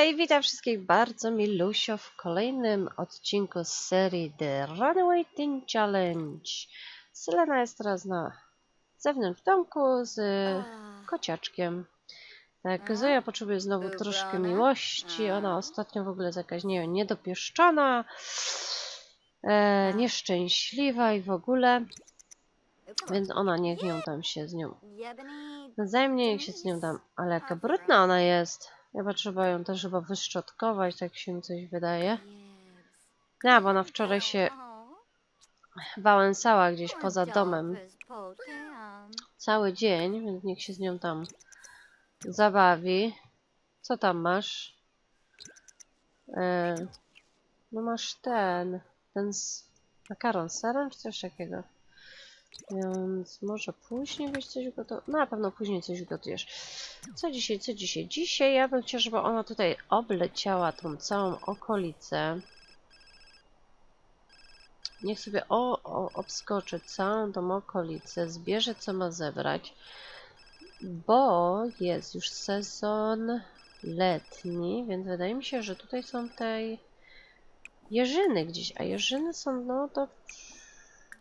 Hej, witam wszystkich bardzo milusio w kolejnym odcinku z serii The Runaway Teen Challenge. Selena jest teraz na zewnątrz domku z kociaczkiem. Tak, Zoja potrzebuje znowu troszkę miłości. Ona ostatnio w ogóle wiem, niedopieszczona, e, nieszczęśliwa i w ogóle. Więc ona niech ją tam się z nią Wzajemnie niech się z nią dam. Ale jaka brudna ona jest. Chyba trzeba ją też chyba wyszczotkować, tak się mi coś wydaje. No, bo ona wczoraj się wałęsała gdzieś poza domem cały dzień, więc niech się z nią tam zabawi. Co tam masz? E, no masz ten, ten z makaron z serem, czy coś takiego? Więc może później byś coś gotował. No, na pewno później coś gotujesz. Co dzisiaj, co dzisiaj? Dzisiaj ja bym chciała, żeby ona tutaj obleciała tą całą okolicę. Niech sobie o, o, obskoczy całą tą okolicę, zbierze co ma zebrać, bo jest już sezon letni, więc wydaje mi się, że tutaj są te jeżyny gdzieś, a jeżyny są no to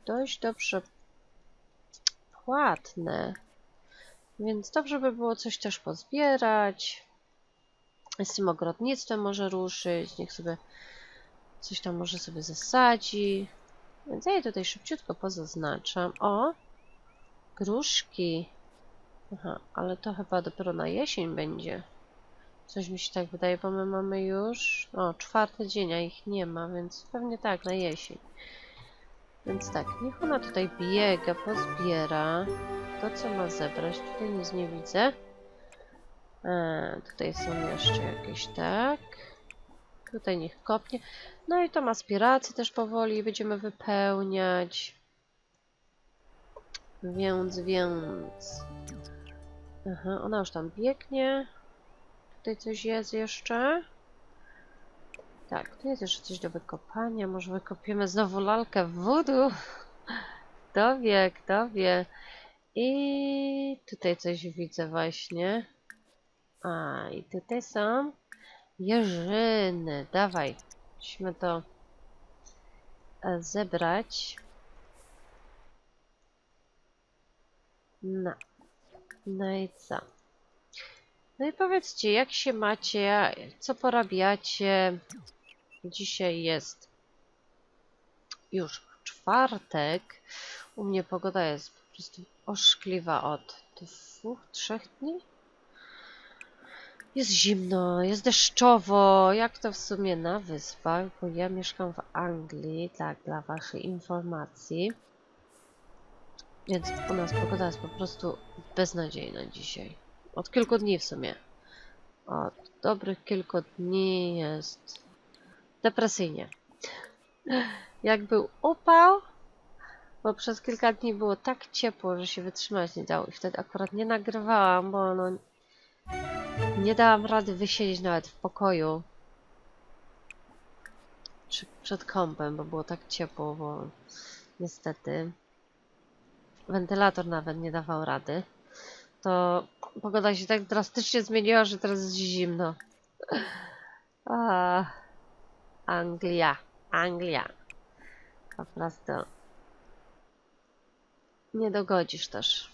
dość dobrze płatne. Więc dobrze by było coś też pozbierać. Z tym ogrodnictwem może ruszyć. Niech sobie coś tam może sobie zasadzi. Więc ja je tutaj szybciutko pozaznaczam. O! Gruszki. Aha, ale to chyba dopiero na jesień będzie. Coś mi się tak wydaje, bo my mamy już... O, czwarty dzień, a ich nie ma, więc pewnie tak, na jesień. Więc tak, niech ona tutaj biega, pozbiera to, co ma zebrać. Tutaj nic nie widzę. E, tutaj są jeszcze jakieś, tak. Tutaj niech kopnie. No i tą aspirację też powoli będziemy wypełniać. Więc, więc... Aha, ona już tam biegnie. Tutaj coś jest jeszcze. Tak, tu jest jeszcze coś do wykopania. Może wykopiemy znowu lalkę wodu. Kto wie, kto wie. I tutaj coś widzę właśnie. A, i tutaj są jeżyny. Dawaj, musimy to e, zebrać. No. No i co? No i powiedzcie, jak się macie, co porabiacie? Dzisiaj jest już czwartek. U mnie pogoda jest po prostu oszkliwa od dwóch, trzech dni. Jest zimno, jest deszczowo, jak to w sumie na wyspach, bo ja mieszkam w Anglii, tak, dla waszej informacji. Więc u nas pogoda jest po prostu beznadziejna dzisiaj. Od kilku dni w sumie. Od dobrych kilku dni jest depresyjnie. Jak był upał, bo przez kilka dni było tak ciepło, że się wytrzymać nie dało i wtedy akurat nie nagrywałam, bo no nie dałam rady wysiedzieć nawet w pokoju czy przed kąpem, bo było tak ciepło, bo niestety wentylator nawet nie dawał rady. To pogoda się tak drastycznie zmieniła, że teraz jest zimno. A, Anglia, Anglia. Po prostu nie dogodzisz też.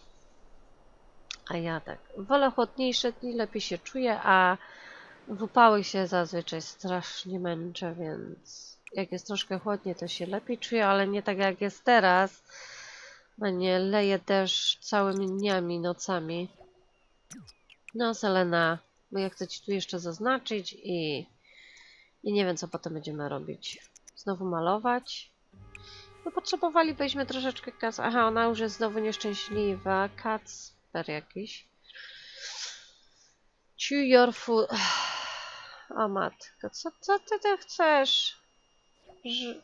A ja tak. Wolę chłodniejsze dni, lepiej się czuję, a w upały się zazwyczaj strasznie męczę, więc jak jest troszkę chłodniej, to się lepiej czuję, ale nie tak jak jest teraz. Bo nie leje też całymi dniami, nocami. No, Selena, bo ja chcę Ci tu jeszcze zaznaczyć i, i nie wiem, co potem będziemy robić. Znowu malować. No, potrzebowalibyśmy troszeczkę kas. Aha, ona już jest znowu nieszczęśliwa. Kacper jakiś. Chew your food. O matko, co, co ty, ty chcesz? Że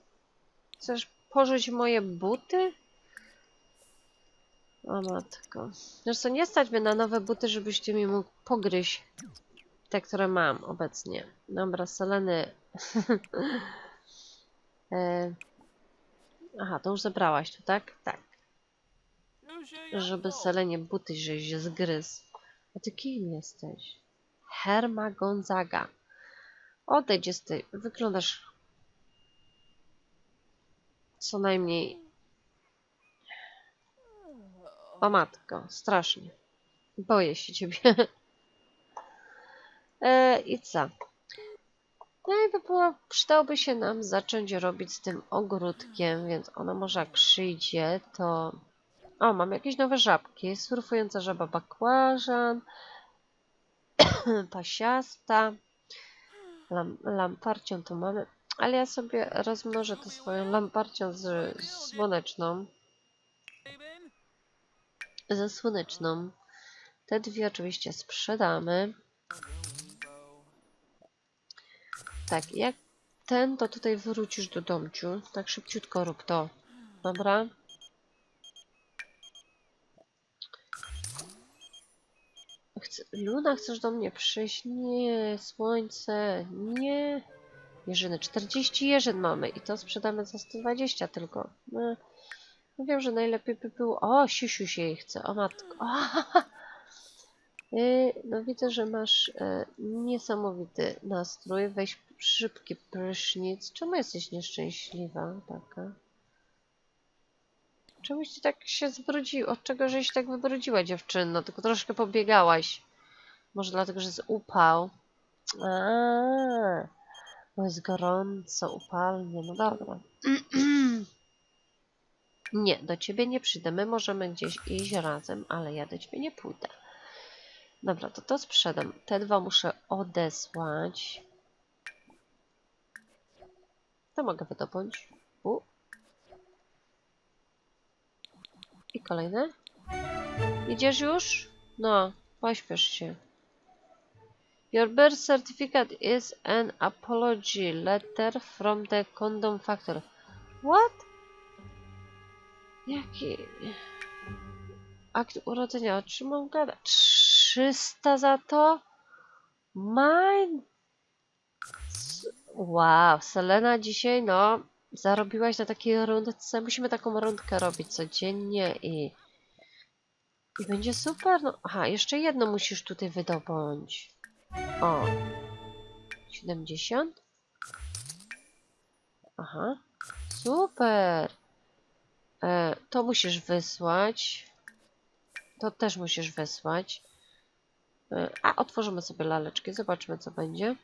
chcesz pożyć moje buty? O matko. Zresztą nie stać mnie na nowe buty, żebyście mi mógł pogryźć te, które mam obecnie. Dobra, Seleny. e... Aha, to już zebrałaś tu, tak? Tak. Żeby Selenie buty żeś zgryzł. A ty kim jesteś? Herma Gonzaga. Odejdź z tej. Wyglądasz co najmniej. O matko, strasznie. Boję się ciebie. e, I co? No i by przydałoby się nam zacząć robić z tym ogródkiem, więc ona może jak przyjdzie, to... O, mam jakieś nowe żabki. Surfująca żaba bakłażan, pasiasta, lam, lamparcią to mamy, ale ja sobie rozmnożę to swoją lamparcią z, z słoneczną. Ze słoneczną. Te dwie oczywiście sprzedamy. Tak, jak ten, to tutaj wrócisz do domciu. Tak szybciutko rób to. Dobra? Chcę... Luna, chcesz do mnie przyjść? Nie, słońce, nie. Jeżyny, 40 jeżyn mamy i to sprzedamy za 120 tylko. No, no wiem, że najlepiej by było... O, siusiu się jej chce, o matko. O, No widzę, że masz e, niesamowity nastrój. Weź szybki prysznic. Czemu jesteś nieszczęśliwa taka? Czemuś ci tak się zbrudził? Od czego żeś tak wybrudziła dziewczyno? Tylko troszkę pobiegałaś. Może dlatego, że jest upał. A, bo jest gorąco, upalnie. No dobra. Nie, do ciebie nie przyjdę. My możemy gdzieś iść razem, ale ja do ciebie nie pójdę. Dobra, to to sprzedam. Te dwa muszę odesłać. To mogę wydobyć. U. I kolejne. Idziesz już? No, pośpiesz się. Your birth certificate is an apology letter from the condom factory. What? Jaki... Akt urodzenia. O czym mam gadać? 300 za to? Mine? Wow, Selena dzisiaj, no, zarobiłaś na takiej rundce. Musimy taką rundkę robić codziennie i, i będzie super. No, aha, jeszcze jedno musisz tutaj wydobądź. O, 70? Aha, super. E, to musisz wysłać. To też musisz wysłać. A, otworzymy sobie laleczki, zobaczmy co będzie.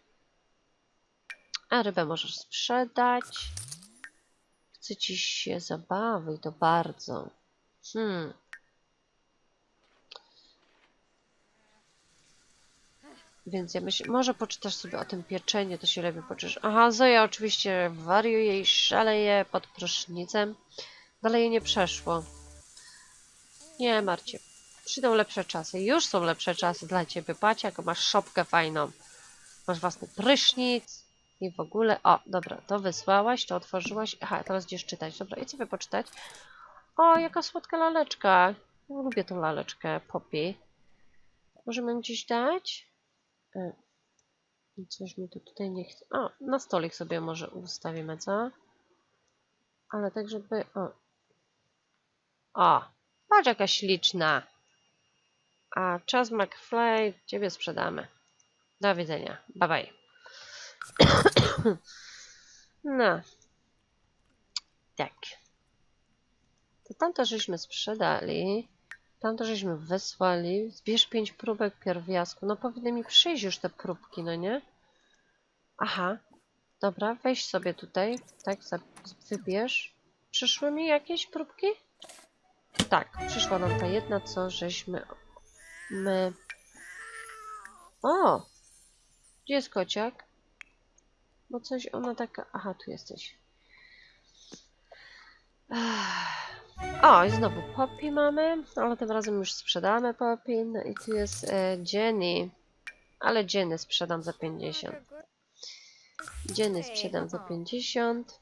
A rybę możesz sprzedać. Chce ci się zabawy, to bardzo. Hmm. Więc ja myślę, może poczytasz sobie o tym pieczeniu, to się lepiej poczysz. Aha, Zoja oczywiście wariuje i szaleje pod prysznicem. Dalej jej nie przeszło. Nie marcie. Przyjdą lepsze czasy. Już są lepsze czasy dla ciebie. Patrz, jaką masz szopkę fajną. Masz własny prysznic i w ogóle. O, dobra, to wysłałaś, to otworzyłaś. Aha, teraz gdzieś czytać. Dobra, i sobie poczytać. O, jaka słodka laleczka. Lubię tą laleczkę, Poppy. Możemy gdzieś dać? E, Coś mi tu tutaj nie chce. O, na stolik sobie może ustawimy, co? Ale tak, żeby... O, o patrz jaka śliczna. A czas McFly, ciebie sprzedamy. Do widzenia. Bye bye. no. Tak. To tamto żeśmy sprzedali. Tamto żeśmy wysłali. Zbierz pięć próbek pierwiastku. No powinny mi przyjść już te próbki, no nie? Aha. Dobra, weź sobie tutaj. Tak, wybierz. Przyszły mi jakieś próbki? Tak, przyszła nam ta jedna, co żeśmy my... O! Gdzie jest kociak? Bo coś ona taka... Aha, tu jesteś. O, i znowu Poppy mamy, ale tym razem już sprzedamy Poppy. No i tu jest e, Jenny. Ale Jenny sprzedam za 50. Jenny sprzedam za 50.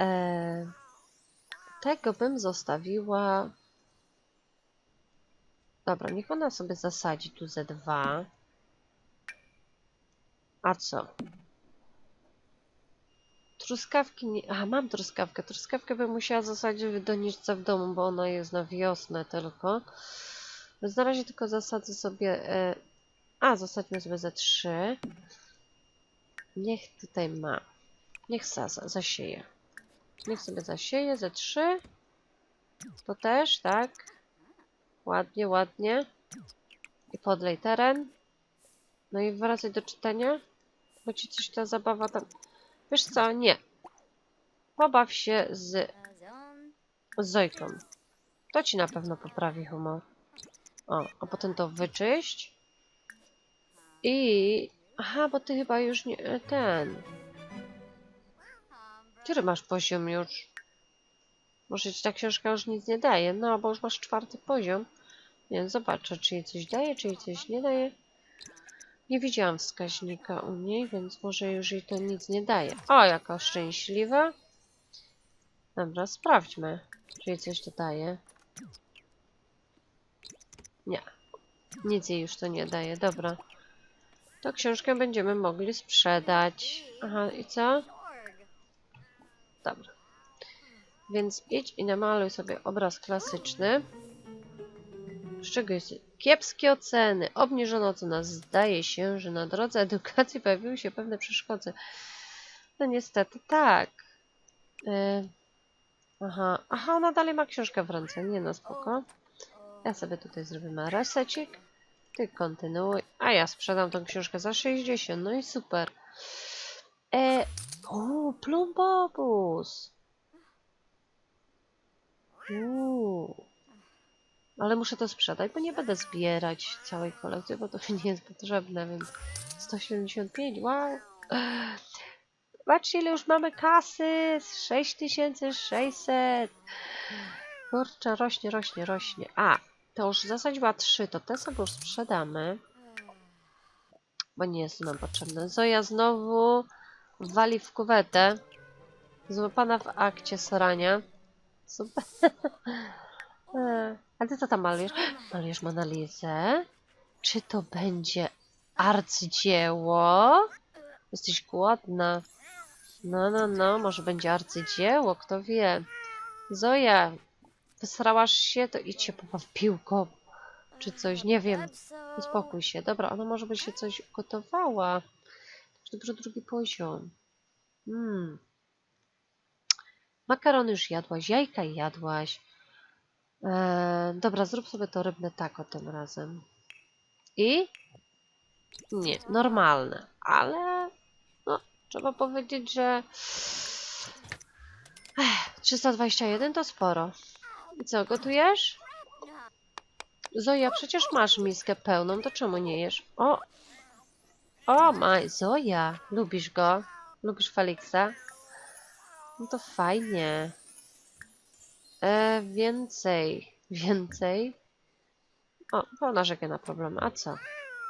E, tego bym zostawiła Dobra, niech ona sobie zasadzi tu ze dwa. A co? Truskawki nie... Aha, mam truskawkę. Truskawkę bym musiała zasadzić w doniczce w domu, bo ona jest na wiosnę tylko. Więc na razie tylko zasadzę sobie e, A, zostawmy sobie ze trzy. Niech tutaj ma. Niech za, zasieje. Niech sobie zasieje ze trzy. To też, tak? Ładnie, ładnie. I podlej teren. No i wracaj do czytania. Bo ci coś ta zabawa tam... Wiesz co? Nie. Pobaw się z, z Zojką. To ci na pewno poprawi humor. O, a potem to wyczyść. I... Aha, bo ty chyba już nie... Ten... Który masz poziom już? Może ci ta książka już nic nie daje? No, bo już masz czwarty poziom. Wiem, zobaczę, czy jej coś daje, czy jej coś nie daje. Nie widziałam wskaźnika u niej, więc może już jej to nic nie daje. O, jaka szczęśliwa. Dobra, sprawdźmy, czy jej coś to daje. Nie. Nic jej już to nie daje. Dobra. To książkę będziemy mogli sprzedać. Aha, i co? Dobra. Więc idź i namaluj sobie obraz klasyczny. Z czego jest? Kiepskie oceny. Obniżona ocena. Zdaje się, że na drodze edukacji pojawiły się pewne przeszkody. No niestety tak. E, aha, aha, ona dalej ma książkę w ręce. Nie no, spoko. Ja sobie tutaj zrobimy resecik. Ty kontynuuj. A ja sprzedam tą książkę za 60. No i super. E, o, plumbobus. Uuu. Ale muszę to sprzedać, bo nie będę zbierać całej kolekcji, bo to mi nie jest potrzebne, więc 175, wow. Zobaczcie, ile już mamy kasy, 6600. Kurczę, rośnie, rośnie, rośnie. A, to już zasadziła 3, to te sobie już sprzedamy, bo nie jest nam potrzebne. Zoja znowu wali w kuwetę. Złapana w akcie sorania. Super. A ty co tam malujesz? Malujesz Monalizę? Czy to będzie arcydzieło? Jesteś głodna. No, no, no, może będzie arcydzieło, kto wie. Zoja, wysrałaś się, to idź się pobaw piłką. Czy coś, nie wiem. Uspokój się. Dobra, ona może by się coś gotowała. Dobrze, drugi poziom. Hmm. Makarony już jadłaś, jajka jadłaś. Eee, dobra, zrób sobie to rybne taco tym razem. I? Nie, normalne, ale no, trzeba powiedzieć, że Ech, 321 to sporo. I co, gotujesz? Zoja, przecież masz miskę pełną, to czemu nie jesz? O! O, maj, Zoja! Lubisz go? Lubisz Feliksa? No to fajnie. E, więcej. Więcej? O, bo narzekaj na problem. A co?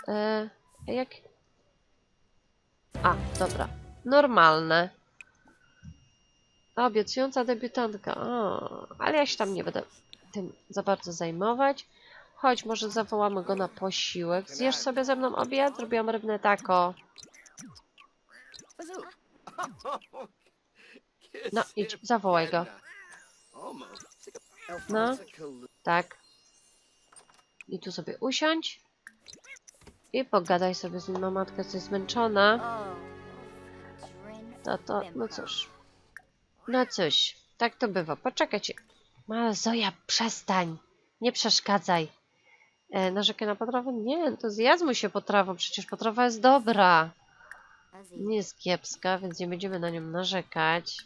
E, jak... A, dobra. Normalne. Obiecująca debiutantka. O, ale ja się tam nie będę tym za bardzo zajmować. Chodź, może zawołamy go na posiłek. Zjesz sobie ze mną obiad? Zrobiłam rybne taco. No, idź, zawołaj go. No. Tak. I tu sobie usiądź. I pogadaj sobie z nim. No, matka zmęczona. To, to, no cóż. No cóż, tak to bywa. Poczekajcie. Ma Zoja, przestań. Nie przeszkadzaj. E, narzekaj na potrawę? Nie, to zjadł mu się potrawą. Przecież potrawa jest dobra. Nie jest kiepska, więc nie będziemy na nią narzekać.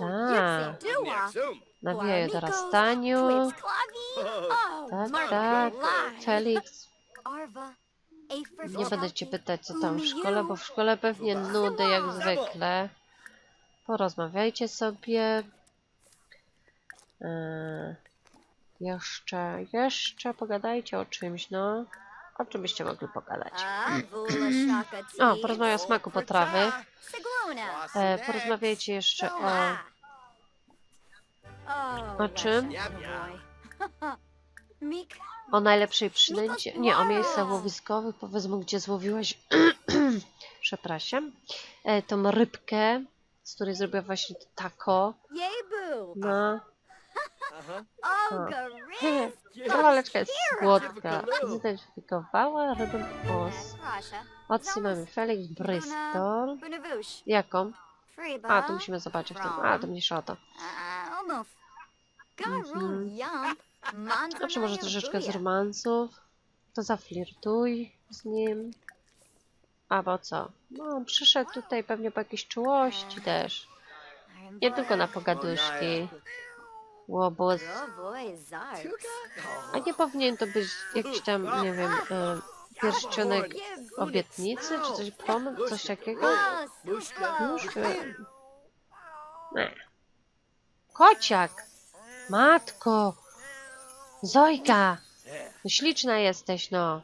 Tak. Nawijają dorastaniu. Tak, tak. Felix, nie będę cię pytać, co tam w szkole, bo w szkole pewnie nudy jak zwykle. Porozmawiajcie sobie. Eee, jeszcze, jeszcze pogadajcie o czymś, no. O czym byście mogli pogadać? O, porozmawiaj o smaku potrawy. E, porozmawiajcie jeszcze o... O czym? O najlepszej przynęcie? Nie, o miejscach łowiskowych. Powiedzmy, gdzie złowiłaś... Przepraszam. E, tą rybkę, z której zrobiła właśnie to taco. No. Gariz! Ta laleczka jest słodka. Zidentyfikowała rybę os. Rasha. Odsy mamy Felix Bristol. Jaką? A, to musimy zobaczyć w tym. A, to mniejsza o to. Mhm. Znaczy może troszeczkę z romansów. To zaflirtuj z nim. A bo co? No, przyszedł tutaj pewnie po jakieś czułości też. Nie tylko na pogaduszki. Łobuz. A nie powinien to być jakiś tam, nie wiem, e, pierścionek obietnicy, czy coś pomysł, coś takiego? Już wiem. Nie. Kociak! Matko! Zojka! No śliczna jesteś, no.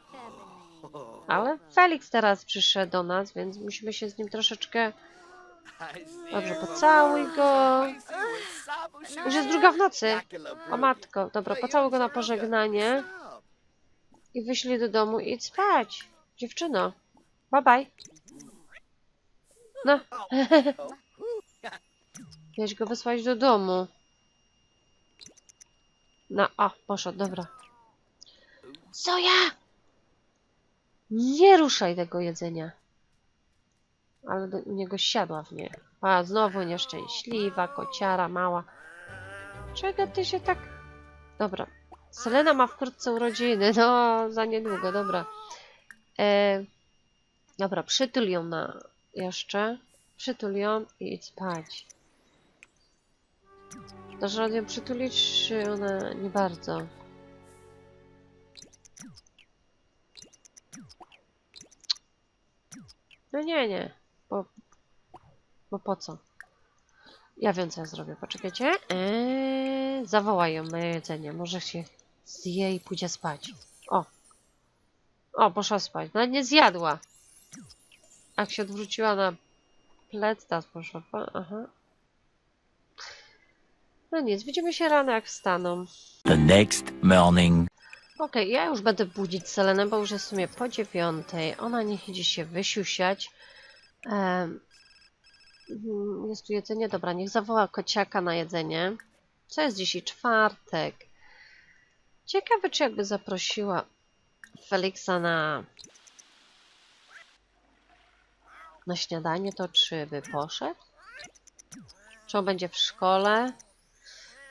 Ale Felix teraz przyszedł do nas, więc musimy się z nim troszeczkę... Dobrze, pocałuj go. Już jest druga w nocy. O matko, dobra, pocałuj go na pożegnanie. I wyślij do domu i idź spać. Dziewczyno. Bye bye. No. Miałeś go wysłać do domu. No, o, poszedł, dobra. Co ja? Nie ruszaj tego jedzenia. Ale do u niego siadła w nie. A, znowu nieszczęśliwa, kociara mała. Czego ty się tak... Dobra. Selena ma wkrótce urodziny. No, za niedługo, dobra. E... Dobra, przytul ją na... Jeszcze. Przytul ją i idź spać. Dasz radę przytulić, czy ona nie bardzo? No nie, nie. Bo, bo po co? Ja wiem, co ja zrobię. Poczekajcie. Eee, zawołaj ją na jedzenie. Może się zje i pójdzie spać. O. O, poszła spać. Nawet nie zjadła. Jak się odwróciła na plec, teraz poszła. Aha. No nic, widzimy się rano, jak wstaną. The next morning. Okej, ja już będę budzić Selenę, bo już jest w sumie po dziewiątej. Ona niech idzie się wysiusiać. Mm, jest tu jedzenie? Dobra, niech zawoła kociaka na jedzenie. Co jest dzisiaj? Czwartek. Ciekawe, czy jakby zaprosiła Feliksa na na śniadanie, to czy by poszedł? Czy on będzie w szkole?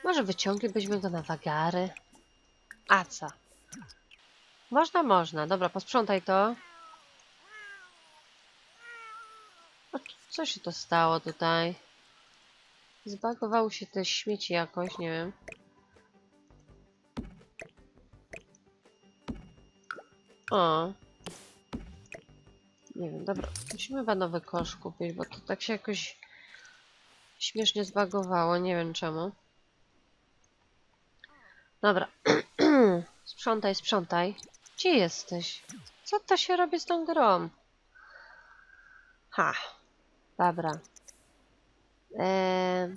Może wyciąglibyśmy go na wagary? A co? Można, można. Dobra, posprzątaj to. A co się to stało tutaj? Zbagowały się te śmieci jakoś, nie wiem. O. Nie wiem, dobra. Musimy chyba nowy kosz kupić, bo to tak się jakoś śmiesznie zbagowało. Nie wiem czemu. Dobra. sprzątaj, sprzątaj. Gdzie jesteś? Co to się robi z tą grą? Ha. Dobra. Eee,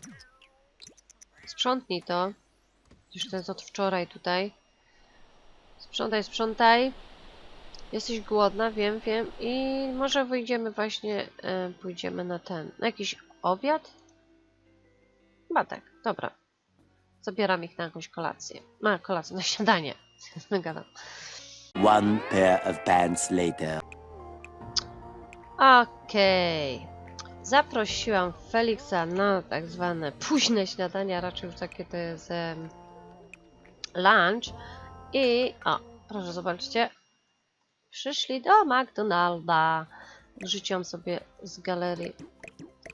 sprzątnij to. Już to jest od wczoraj tutaj. Sprzątaj, sprzątaj. Jesteś głodna, wiem, wiem. I może wyjdziemy właśnie, e, pójdziemy na ten, na jakiś obiad? Chyba tak, dobra. Zabieram ich na jakąś kolację. Na kolację, na śniadanie. Gadam. One pair of pants later. Okej. Zaprosiłam Feliksa na tak zwane późne śniadanie, a raczej już takie to jest em, lunch. I o, proszę zobaczcie. Przyszli do McDonalda. Rzuciłam sobie z galerii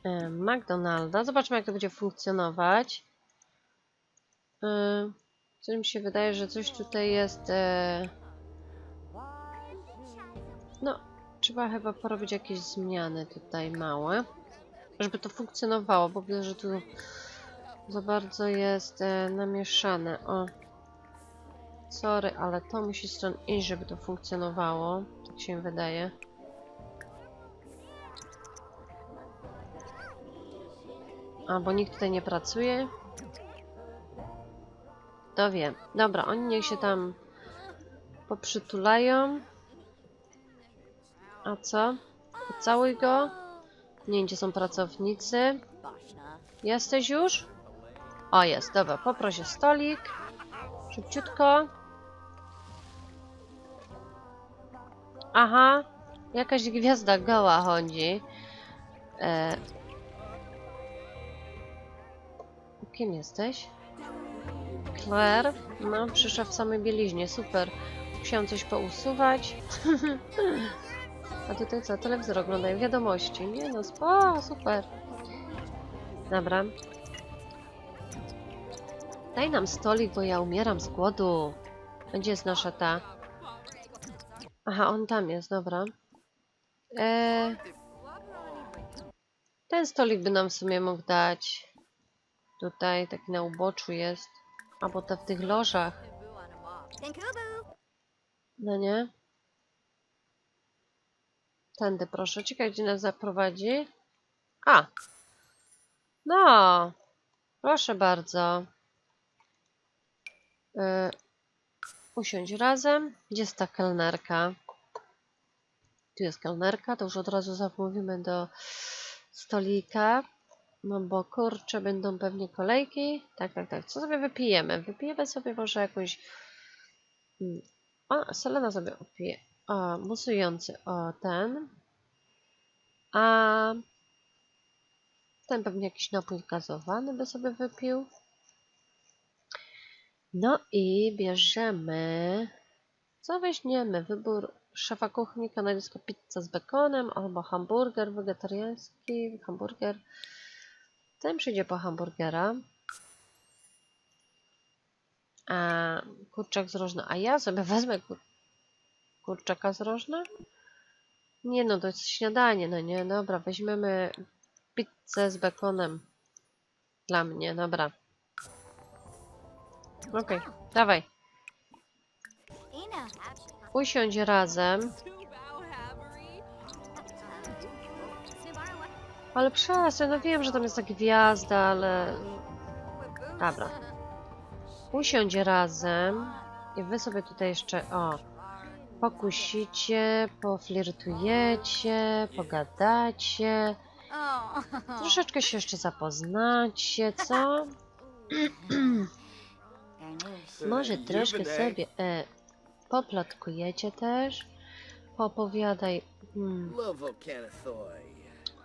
em, McDonalda. Zobaczmy, jak to będzie funkcjonować. Ym, Coś mi się wydaje, że coś tutaj jest. E... trzeba chyba porobić jakieś zmiany tutaj małe, żeby to funkcjonowało, bo widzę, że tu za bardzo jest e, namieszane. O, sorry, ale to musi stąd iść, żeby to funkcjonowało. Tak się wydaje. A, bo nikt tutaj nie pracuje. To wiem. Dobra, oni niech się tam poprzytulają. A co? Pocałuj go. Nie, gdzie są pracownicy. Jesteś już? O, jest, dobra, poproszę stolik. Szybciutko. Aha, jakaś gwiazda goła chodzi. E... Kim jesteś? Claire? No, przyszła w samej bieliźnie, super. Musiałam coś pousuwać. A tutaj co? Telewizor oglądają, wiadomości. Nie no, spo, super. Dobra. Daj nam stolik, bo ja umieram z głodu. Gdzie jest nasza ta? Aha, on tam jest, dobra. Eee, ten stolik by nam w sumie mógł dać. Tutaj, taki na uboczu jest. Albo to w tych lożach. No nie? Tędy proszę. Ciekawe, gdzie nas zaprowadzi. A! No! Proszę bardzo. Y usiądź razem. Gdzie jest ta kelnerka? Tu jest kelnerka, to już od razu zamówimy do stolika. No bo kurczę, będą pewnie kolejki. Tak, tak, tak. Co sobie wypijemy? Wypijemy sobie może jakąś... O, Selena sobie opije. O, musujący. O, ten. A ten pewnie jakiś napój gazowany by sobie wypił. No i bierzemy. Co weźmiemy? Wybór szefa kuchni, kanadyjska pizza z bekonem albo hamburger wegetariański, hamburger. Ten przyjdzie po hamburgera. A kurczak z rożna. A ja sobie wezmę kur kurczaka z? Nie no, to jest śniadanie, no nie? Dobra, weźmiemy pizzę z bekonem. Dla mnie, dobra. Okej, dawaj. Ina. Usiądź razem. Ale przestań, no wiem, że tam jest ta gwiazda, ale... Dobra. Usiądź razem i wy sobie tutaj jeszcze, o, pokusicie, poflirtujecie, pogadacie, troszeczkę się jeszcze zapoznacie, co? Może troszkę sobie e, poplotkujecie też, poopowiadaj hmm,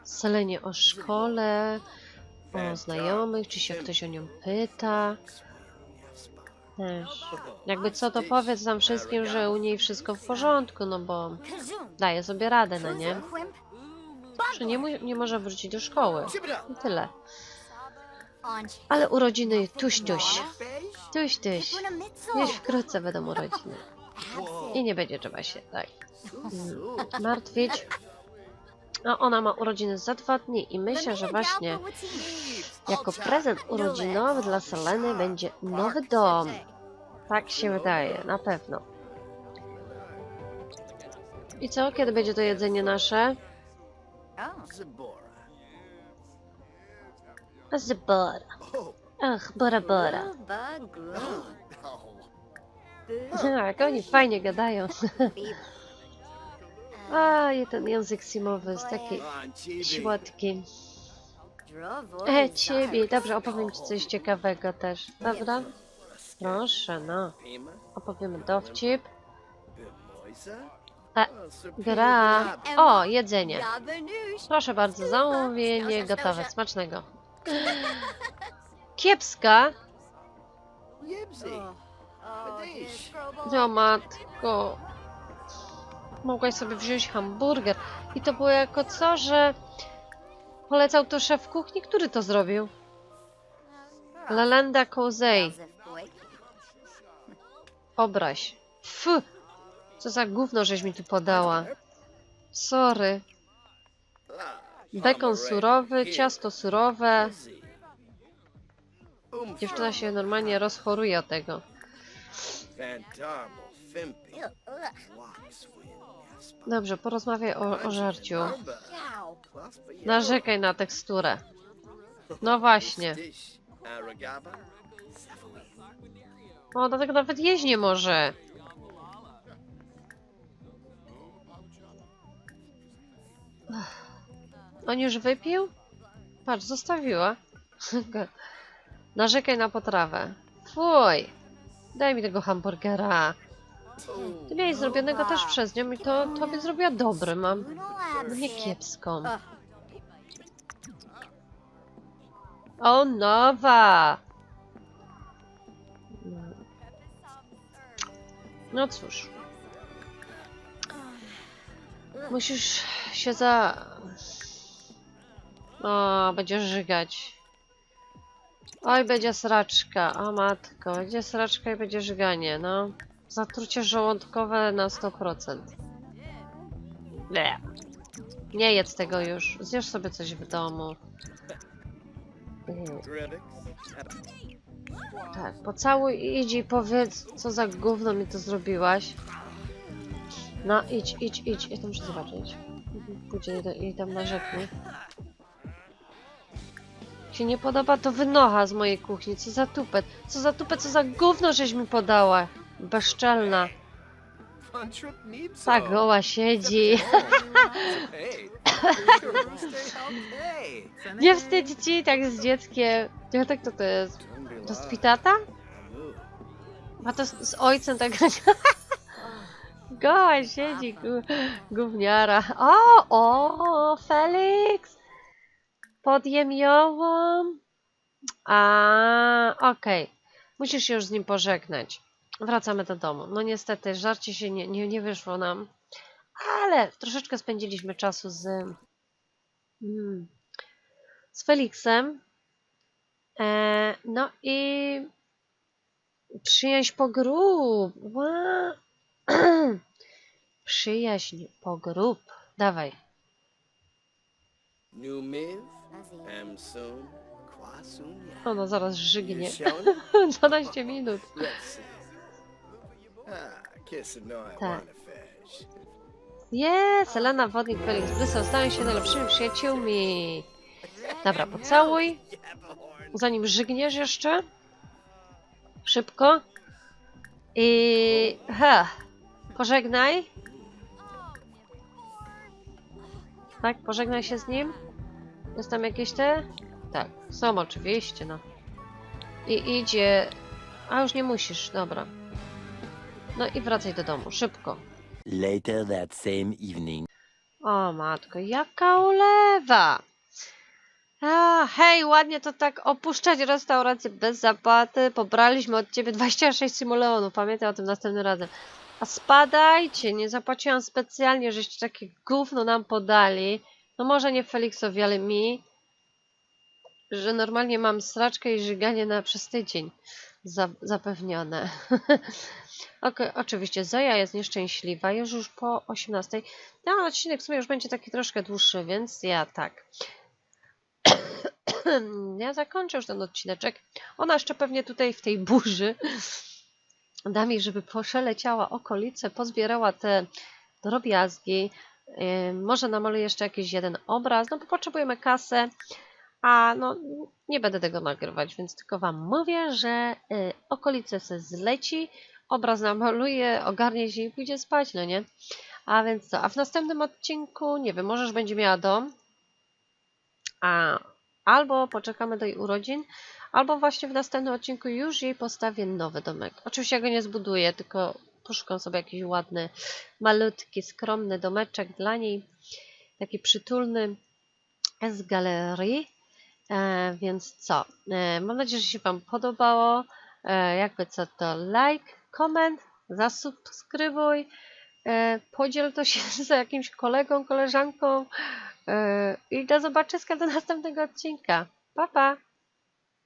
Selenie o szkole, o znajomych, czy się ktoś o nią pyta. Też. Jakby co, to powiedz nam wszystkim, że u niej wszystko w porządku, no bo daje sobie radę, no nie? Że nie, mu, nie może wrócić do szkoły. I tyle. Ale urodziny tuś tuś. Tuś tuś. Już wkrótce będą urodziny. I nie będzie trzeba się tak mm, martwić. A ona ma urodziny za dwa dni i myślę, że właśnie jako prezent urodzinowy dla Seleny będzie nowy dom. Tak się wydaje, na pewno. I co? Kiedy będzie to jedzenie nasze? Zbora. Ach, bora bora. Tak, oni fajnie gadają. A, ten język simowy jest taki słodki. E, ciebie. Dobrze, opowiem ci coś ciekawego też, dobra? Proszę, no. Opowiemy dowcip. E, gra. O, jedzenie. Proszę bardzo, zamówienie gotowe. Smacznego. Kiepska. O matko. Mogłaś sobie wziąć hamburger. I to było jako co, że polecał to szef kuchni? Który to zrobił? Lalanda Kozej. Obraź. Fu! Co za gówno żeś mi tu podała. Sorry. Bekon surowy, ciasto surowe. Dziewczyna się normalnie rozchoruje od tego. Dobrze, porozmawiaj o, o żarciu. Narzekaj na teksturę. No właśnie. O, dlatego nawet jeść nie może. On już wypił? Patrz, zostawiła. Narzekaj na potrawę. Fuj! Daj mi tego hamburgera. Ty miałeś zrobionego też przez nią i to tobie zrobiła dobry, mam nie kiepską. O, nowa! No cóż. Musisz się za... O, będziesz żygać. Oj, będzie sraczka. O matko, będzie sraczka i będzie żyganie, no. Zatrucie żołądkowe na 100%. Nie. Nie jedz tego już. Zjesz sobie coś w domu. Tak, pocałuj idź i powiedz, co za gówno mi to zrobiłaś. No, idź, idź, idź. Ja to muszę zobaczyć. Pójdzie i, tam narzeknie. Się nie podoba, to wynocha z mojej kuchni. Co za tupet. Co za tupet, co za gówno żeś mi podała. Bezczelna. Tak goła siedzi. Nie wstydź ci tak z dzieckiem. Ja tak to to jest. To z pitata? A to z, z ojcem tak. Goła siedzi, gówniara. O, o, Felix! Podjem ją. A, okej. Musisz się już z nim pożegnać. Wracamy do domu. No niestety, żarcie się nie, nie, nie wyszło nam. Ale troszeczkę spędziliśmy czasu z, mm, z Felixem. E, no i przyjaźń po grób. Ła. Przyjaźń po grób. Dawaj. Ono zaraz żygnie. showing? 12 minut. Tak. Wannafash. Jest! Elena, Wodnik, Felix, Brysel stają się najlepszymi przyjaciółmi. Dobra, pocałuj. Zanim żygniesz jeszcze. Szybko. I... Ha. Pożegnaj. Tak, pożegnaj się z nim. Jest tam jakieś te? Tak, są oczywiście, no. I idzie... A już nie musisz, dobra. No i wracaj do domu, szybko. Later that same evening. O matko, jaka ulewa! A, hej, ładnie to tak opuszczać restaurację bez zapłaty. Pobraliśmy od ciebie 26 simoleonów, pamiętaj o tym następnym razem. A spadajcie, nie zapłaciłam specjalnie, żeście takie gówno nam podali. No może nie Felixowi, ale mi. Że normalnie mam sraczkę i żyganie na przez tydzień za, zapewnione. Okej, oczywiście Zoja jest nieszczęśliwa, już już po 18. Ten odcinek w sumie już będzie taki troszkę dłuższy, więc ja tak. ja zakończę już ten odcineczek. Ona jeszcze pewnie tutaj w tej burzy da mi, żeby poszeleciała okolice, pozbierała te drobiazgi. Może namaluję jeszcze jakiś jeden obraz, no bo potrzebujemy kasę. A no, nie będę tego nagrywać, więc tylko Wam mówię, że y, okolice se zleci, obraz namaluje, ogarnie się i pójdzie spać, no nie? A więc co? A w następnym odcinku, nie wiem, możesz będzie miała dom, a albo poczekamy do jej urodzin, albo właśnie w następnym odcinku już jej postawię nowy domek. Oczywiście ja go nie zbuduję, tylko poszukam sobie jakiś ładny, malutki, skromny domeczek dla niej, taki przytulny z galerii. E, więc co? E, mam nadzieję, że się Wam podobało. E, jakby co to like, koment, zasubskrybuj, e, podziel to się z jakimś kolegą, koleżanką e, i do zobaczyska do następnego odcinka. Pa, pa!